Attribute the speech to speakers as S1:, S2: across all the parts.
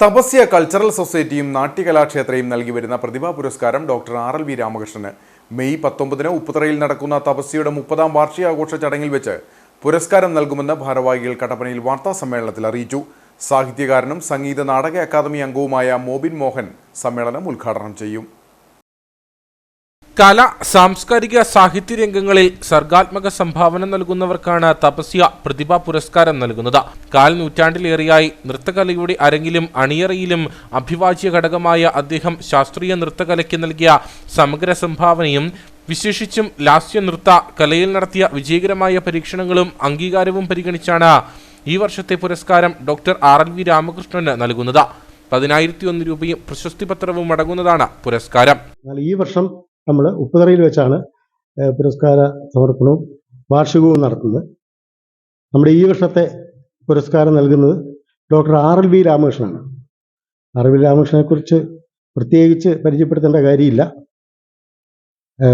S1: Tapasya cultural സൊസൈറ്റിയും നാട്യകലാക്ഷേത്രയും നൽകി വരുന്ന പ്രതിഭാ പുരസ്കാരം ഡോക്ടർ ആർ എൽ വി രാമകൃഷ്ണന്. മെയ് പത്തൊമ്പതിന് ഉപ്പുതറയിൽ നടക്കുന്ന തപസ്യയുടെ മുപ്പതാം വാർഷികാഘോഷ ചടങ്ങിൽ വെച്ച് പുരസ്കാരം നൽകുമെന്ന് ഭാരവാഹികൾ കട്ടപ്പനയിൽ വാർത്താ സമ്മേളനത്തിൽ അറിയിച്ചു. സാഹിത്യകാരനും സംഗീത നാടക അക്കാദമി അംഗവുമായ മോബിൻ മോഹൻ സമ്മേളനം ഉദ്ഘാടനം ചെയ്യും.
S2: കല സാംസ്കാരിക സാഹിത്യ രംഗങ്ങളിൽ സർഗാത്മക സംഭാവന നൽകുന്നവർക്കാണ് തപസ്യ പ്രതിഭാ പുരസ്കാരം നൽകുന്നത്. കാൽ നൂറ്റാണ്ടിലേറെയായി നൃത്തകലയുടെ അരങ്ങിലും അണിയറയിലും അഭിവാജ്യ ഘടകമായ അദ്ദേഹം ശാസ്ത്രീയ നൃത്തകലയ്ക്ക് നൽകിയ സമഗ്ര സംഭാവനയും വിശേഷിച്ചും ലാസ്യ നൃത്ത കലയിൽ നടത്തിയ വിജയകരമായ പരീക്ഷണങ്ങളും അംഗീകാരവും പരിഗണിച്ചാണ് ഈ വർഷത്തെ പുരസ്കാരം ഡോക്ടർ ആർ. എൽ. വി. രാമകൃഷ്ണന് നൽകുന്നത്. പതിനായിരത്തി ഒന്ന് രൂപയും പ്രശസ്തി പത്രവും അടങ്ങുന്നതാണ് പുരസ്കാരം.
S3: ഈ വർഷം നമ്മൾ ഉപ്പുതറയിൽ വെച്ചാണ് പുരസ്കാര സമർപ്പണവും വാർഷികവും നടത്തുന്നത്. നമ്മുടെ ഈ വർഷത്തെ പുരസ്കാരം നൽകുന്നത് ഡോക്ടർ ആർ എൽ വി രാമകൃഷ്ണനാണ് ആർ എൽ വി രാമകൃഷ്ണനെക്കുറിച്ച് പ്രത്യേകിച്ച് പരിചയപ്പെടുത്തേണ്ട കാര്യമില്ല.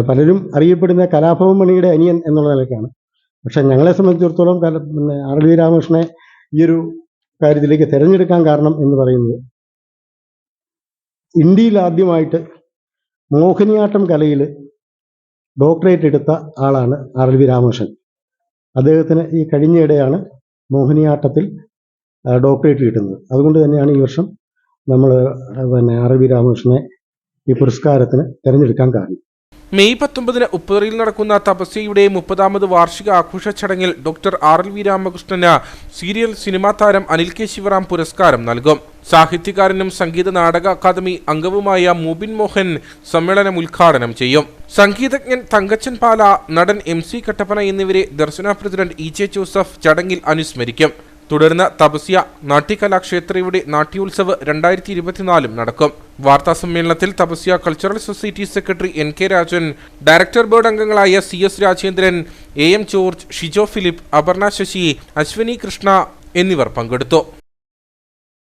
S3: പലരും അറിയപ്പെടുന്ന കലാഭവൻ മണിയുടെ അനിയൻ എന്നുള്ള നിലയ്ക്കാണ് പക്ഷെ ഞങ്ങളെ സംബന്ധിച്ചിടത്തോളം കല പിന്നെ ആർ എൽ വി രാമകൃഷ്ണനെ ഈ ഒരു കാര്യത്തിലേക്ക് തിരഞ്ഞെടുക്കാൻ കാരണം എന്ന് പറയുന്നത് ഇന്ത്യയിൽ ആദ്യമായിട്ട് മോഹിനിയാട്ടം കലയിൽ ഡോക്ടറേറ്റ് എടുത്ത ആളാണ് ആർ എൽ വി രാമകൃഷ്ണൻ. അദ്ദേഹത്തിന് ഈ കഴിഞ്ഞയിടെയാണ് മോഹിനിയാട്ടത്തിൽ ഡോക്ടറേറ്റ് കിട്ടുന്നത്. അതുകൊണ്ട് തന്നെയാണ് ഈ വർഷം നമ്മൾ പിന്നെ ആർ എൽ വി രാമകൃഷ്ണനെ ഈ പുരസ്കാരത്തിന് തിരഞ്ഞെടുക്കാൻ കാരണം.
S2: മെയ് പത്തൊമ്പതിന് ഉപ്പുതറിയിൽ നടക്കുന്ന തപസ്യയുടെ മുപ്പതാമത് വാർഷിക ആഘോഷ ചടങ്ങിൽ ഡോക്ടർ ആർ എൽ വി രാമകൃഷ്ണന് സീരിയൽ സിനിമാ താരം അനിൽ കെ ശിവറാം പുരസ്കാരം നൽകും. സാഹിത്യകാരനും സംഗീത നാടക അക്കാദമി അംഗവുമായ മുബിൻ മോഹൻ സമ്മേളനം ഉദ്ഘാടനം ചെയ്യും. സംഗീതജ്ഞൻ തങ്കച്ചൻ പാല നടൻ എം സി കട്ടപ്പന എന്നിവരെ Darshana president E J Joseph ചടങ്ങിൽ അനുസ്മരിക്കും. തുടർന്ന് തപസ്യ നാട്യകലാക്ഷേത്രയുടെ നാട്യോത്സവ് രണ്ടായിരത്തി ഇരുപത്തിനാലും നടക്കും. വാർത്താ സമ്മേളനത്തിൽ Thapasya cultural society secretary N K Rajan director board അംഗങ്ങളായ C S Rajendran A M George Shijo Philip Aparna Sasi Ashwini Krishna എന്നിവർ പങ്കെടുത്തു.